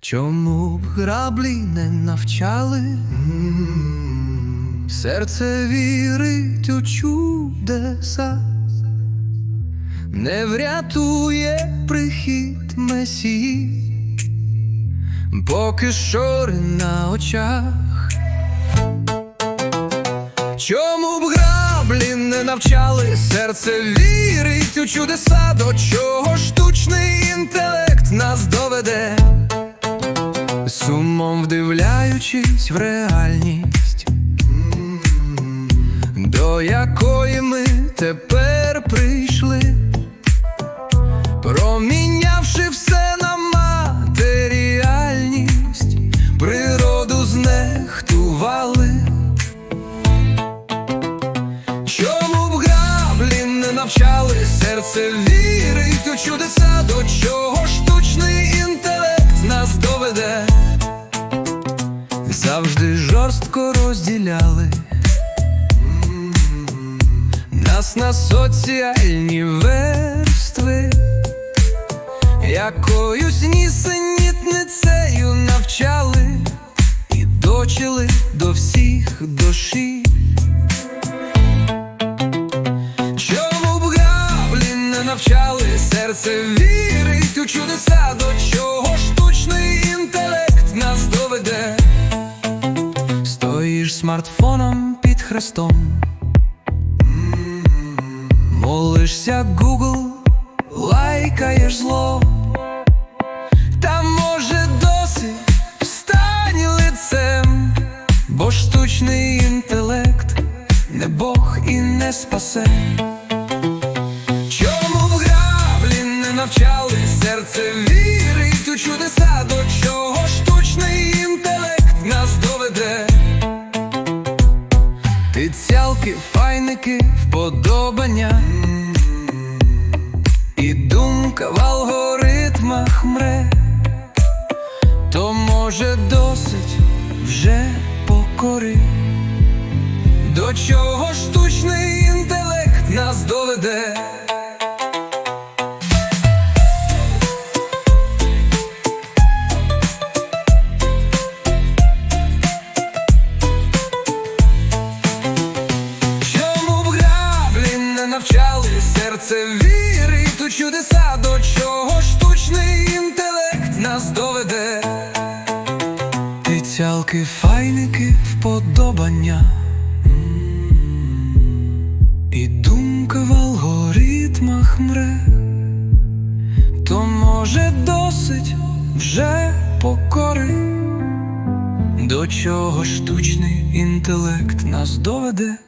Чому б граблі не навчали? Серце вірить у чудеса, не врятує прихід месії, поки шори на очах. Чому б граблі не навчали? Серце вірить у чудеса, до чого штучний інтелект нас доведе, сумом вдивляючись в реальність, до якої ми тепер прийшли, промінявши все на матеріальність, природу знехтували. Чому б граблі не навчали серце вірить у чудеса, до чого штучний інтелект нас доведе, завжди жорстко розділяли. Нас на соціальні верстви, якоюсь нісенітницею навчали. І дочили до всіх душі. Чому б граблі не навчали? Серце вірить у чудеса, до чого штучний смартфоном під хрестом, молишся Google, лайкаєш зло. Та може досить встань лицем, бо штучний інтелект не Бог і не спасе. Чому в граблі не навчали серце вірить у чудеса, думка в алгоритмах мре, то може досить вже покори. До чого штучний інтелект нас доведе? Чому б граблі не навчали серце вірить у чудеса, до чого штучний інтелект нас доведе? Ти цялки, файники, вподобання. І думка в алгоритмах мре, то може досить вже покори, до чого штучний інтелект нас доведе.